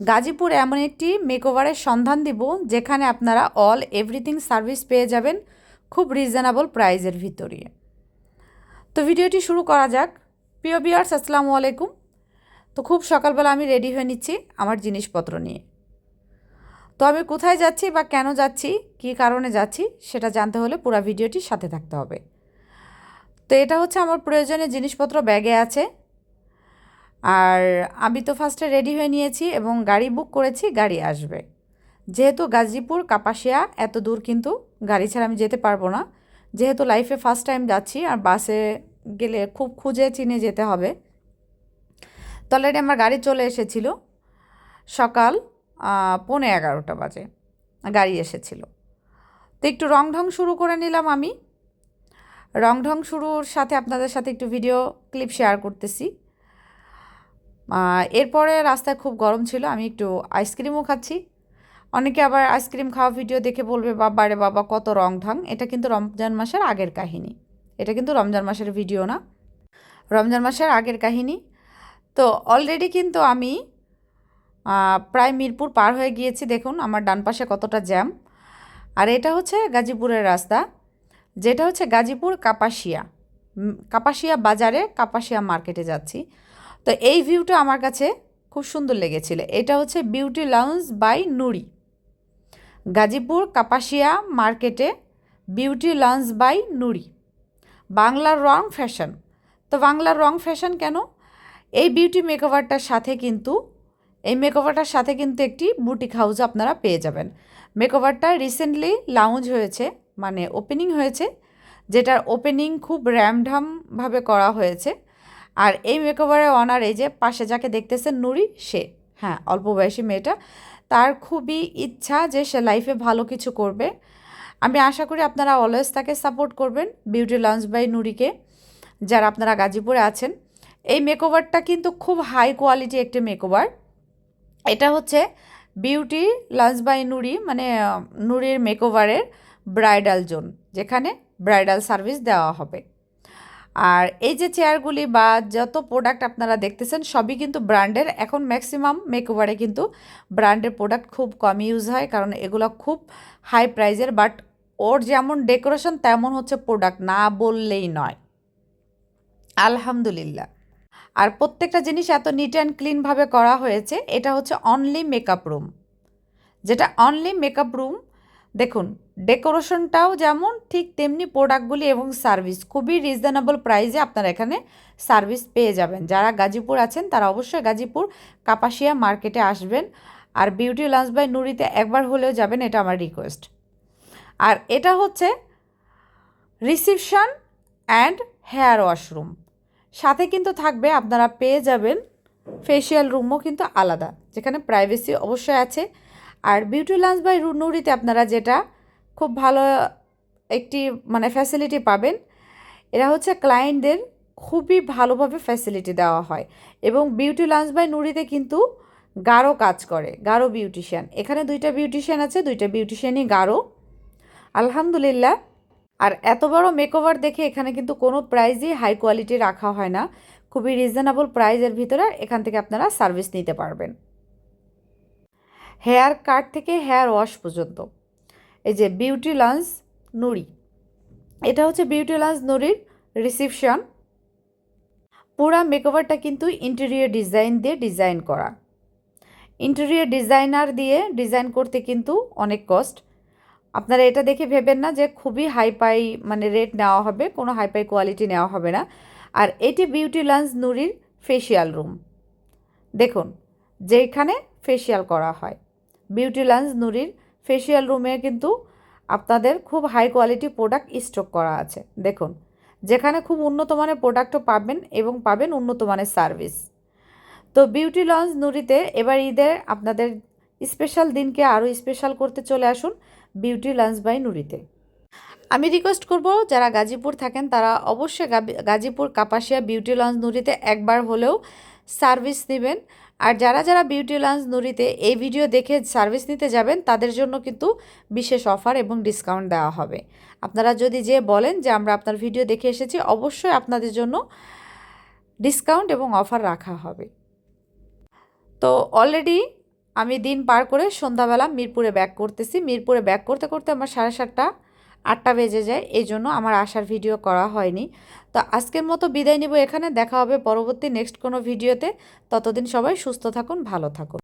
গাজীপুর এমন একটি মেকওভারের সন্ধান দিব যেখানে আপনারা অল এভরিথিং সার্ভিস পেয়ে যাবেন খুব রিজনেবল প্রাইজের ভিতরে। তো ভিডিওটি শুরু করা যাক। প্রিয় বিয়ার্স আসসালামু আলাইকুম। তো খুব সকালবেলা আমি রেডি হয়ে নিচ্ছি আমার জিনিসপত্র নিয়ে। তো আমি কোথায় যাচ্ছি বা কেন যাচ্ছি, কী কারণে যাচ্ছি, সেটা জানতে হলে পুরো ভিডিওটির সাথে থাকতে হবে। তো এটা হচ্ছে আমার প্রয়োজনীয় জিনিসপত্র ব্যাগে আছে। আর আমি তো ফার্স্টে রেডি হয়ে নিয়েছি এবং গাড়ি বুক করেছি, গাড়ি আসবে। যেহেতু গাজীপুর, কাপাসিয়া, এত দূর কিন্তু গাড়ি ছাড়া আমি যেতে পারব না। যেহেতু লাইফে ফার্স্ট টাইম যাচ্ছি আর বাসে গেলে খুব খুঁজে চিনে যেতে হবে। তো অলরেডি আমার গাড়ি চলে এসেছিল সকাল পৌনে এগারোটা বাজে। গাড়ি এসেছিল। তো একটু রং ঢং শুরু করে নিলাম আমি। রং ঢং শুরুর সাথে আপনাদের সাথে একটু ভিডিও ক্লিপ শেয়ার করতেছি। এরপরে রাস্তায় খুব গরম ছিল, আমি একটু আইসক্রিমও খাচ্ছি। অনেকে আবার আইসক্রিম খাওয়া ভিডিও দেখে বলবে, বাবা রে বাবা, কত রং ঢং এটা কিন্তু রমজান মাসের আগের কাহিনী। এটা কিন্তু রমজান মাসের ভিডিও না। রমজান মাসের আগের কাহিনী। তো অলরেডি কিন্তু আমি প্রায় মিরপুর পার হয়ে গিয়েছি, দেখুন আমার ডান পাশে কতটা জ্যাম আর এটা হচ্ছে গাজীপুরের রাস্তা। যেটা হচ্ছে গাজীপুর কাপাসিয়া কাপাসিয়া বাজারে কাপাসিয়া মার্কেটে যাচ্ছি। তো এই ভিউটা আমার কাছে খুব সুন্দর লেগেছিল। এটা হচ্ছে beauty lounge by Nuri Gazipur Kapasia মার্কেটে বিউটি লঞ্চ বাই নুরি বাংলার রং ফ্যাশন তো বাংলার রং ফ্যাশন কেন? এই বিউটি মেকওভারটার সাথে কিন্তু, এই মেকওভারটার সাথে কিন্তু একটি বুটিক হাউস আপনারা পেয়ে যাবেন। মেকওভারটা রিসেন্টলি লাউঞ্জ হয়েছে মানে ওপেনিং হয়েছে, যেটার ওপেনিং খুব র্যামঢামভাবে করা হয়েছে। আর এই মেকওভারের অনার এই যে পাশে যাকে দেখতেছেন নুরি, সে। হ্যাঁ অল্প বয়সী মেয়েটা। তার খুবই ইচ্ছা যে সে লাইফে ভালো কিছু করবে। আমি আশা করি আপনারা অলওয়েজ তাকে সাপোর্ট করবেন বিউটি লঞ্চ বাই নুরিকে, যারা আপনারা গাজীপুরে আছেন। এই মেকওভারটা কিন্তু খুব হাই কোয়ালিটি একটি মেকওভার এটা হচ্ছে বিউটি লঞ্চ বাই নুরি মানে নুরির মেকওভারের ব্রাইডাল জোন যেখানে ব্রাইডাল সার্ভিস দেওয়া হবে। আর এই যে চেয়ারগুলি বা যত প্রোডাক্ট আপনারা দেখতেছেন, সবই কিন্তু ব্র্যান্ডের এখন ম্যাক্সিমাম মেকওভারে কিন্তু ব্র্যান্ডের প্রোডাক্ট খুব কম ইউজ হয়, কারণ এগুলো খুব হাই প্রাইজের বাট ওর যেমন ডেকোরেশন তেমন হচ্ছে প্রোডাক্ট না বললেই নয়। আলহামদুলিল্লাহ। আর প্রত্যেকটা জিনিস এত নিট অ্যান্ড ক্লিনভাবে করা হয়েছে, এটা হচ্ছে অনলি মেকআপ রুম যেটা অনলি মেকআপ রুম দেখুন ডেকোরেশনটাও যেমন, ঠিক তেমনি প্রোডাক্টগুলি এবং সার্ভিস খুবই রিজনেবল প্রাইসে আপনারা এখানে সার্ভিস পেয়ে যাবেন। যারা গাজীপুর আছেন, তারা অবশ্যই গাজীপুর কাপাসিয়া মার্কেটে আসবেন। আর বিউটি লঞ্চ বাই নুরিতে একবার হলেও যাবেন, এটা আমার রিকোয়েস্ট আর এটা হচ্ছে রিসিপশন অ্যান্ড হেয়ার ওয়াশরুম সাথে কিন্তু থাকবে, আপনারা পেয়ে যাবেন ফেসিয়াল রুমও কিন্তু আলাদা, যেখানে প্রাইভেসি অবশ্যই আছে। আর বিউটি লাঞ্চ বাই নুরিতে আপনারা যেটা খুব ভালো একটি মানে ফ্যাসিলিটি পাবেন, এরা হচ্ছে ক্লায়েন্টদের খুবই ভালোভাবে ফ্যাসিলিটি দেওয়া হয় এবং বিউটি লাঞ্চ বাই নুরিতে কিন্তু গাঢ় কাজ করে, গাঢ় বিউটিশিয়ান এখানে দুইটা বিউটিশিয়ান আছে, দুইটা বিউটিশিয়ানই গাঢ়। আলহামদুলিল্লাহ। আর এত বড় মেকওভার দেখে এখানে কিন্তু কোনো প্রাইজই হাই কোয়ালিটি রাখা হয় না। খুবই রিজনেবল প্রাইজের ভিতরে এখান থেকে আপনারা সার্ভিস নিতে পারবেন। হেয়ার কাট থেকে হেয়ার ওয়াশ পর্যন্ত। এই যে বিউটি লাঞ্চ নুরি এটা হচ্ছে বিউটি লাঞ্চ নুরির রিসিপশন। পুরা মেকওভারটা কিন্তু ইন্টেরিয়র ডিজাইন দিয়ে ডিজাইন করা। ইন্টেরিয়র ডিজাইনার দিয়ে ডিজাইন করতে কিন্তু অনেক কস্ট আপনারা এটা দেখে ভেবেন না যে খুবই হাইপাই মানে রেট নেওয়া হবে, কোনো হাইপাই কোয়ালিটি নেওয়া হবে না। আর এটি বিউটি লাঞ্চ নুরির ফেসিয়াল রুম দেখুন যেখানে ফেসিয়াল করা হয়। বিউটি লাঞ্চ নুরির ফেসিয়াল রুমে কিন্তু আপনাদের খুব হাই কোয়ালিটি প্রোডাক্ট স্টক করা আছে। দেখুন, যেখানে খুব উন্নত মানের প্রোডাক্টও পাবেন এবং পাবেন উন্নত মানের সার্ভিস তো বিউটি লঞ্চ নুরিতে এবার ঈদের আপনাদের স্পেশাল দিনকে আরও স্পেশাল করতে চলে আসুন বিউটি লাঞ্চ বাই নুরিতে। আমি রিকোয়েস্ট করব, যারা গাজীপুর থাকেন, তারা অবশ্যই গাজীপুর কাপাসিয়া বিউটি লঞ্চ নুরিতে একবার হলেও সার্ভিস নেবেন আর যারা যারা বিউটি লঞ্চ নুরিতে এই ভিডিও দেখে সার্ভিস নিতে যাবেন, তাদের জন্য কিন্তু বিশেষ অফার এবং ডিসকাউন্ট দেওয়া হবে। আপনারা যদি যে বলেন যে আমরা আপনার ভিডিও দেখে এসেছি, অবশ্যই আপনাদের জন্য ডিসকাউন্ট এবং অফার রাখা হবে। তো অলরেডি আমি দিন পার করে সন্ধ্যাবেলা মিরপুরে ব্যাক করতেছি। মিরপুরে ব্যাক করতে করতে আমার সাড়ে সাতটা আটটা বেজে যায়, এই জন্য আমার আসার ভিডিও করা হয়নি। তো আজকের মতো বিদায় নিব এখানে, দেখা হবে পরবর্তী নেক্সট কোনো ভিডিওতে ততদিন সবাই সুস্থ থাকুন, ভালো থাকুন।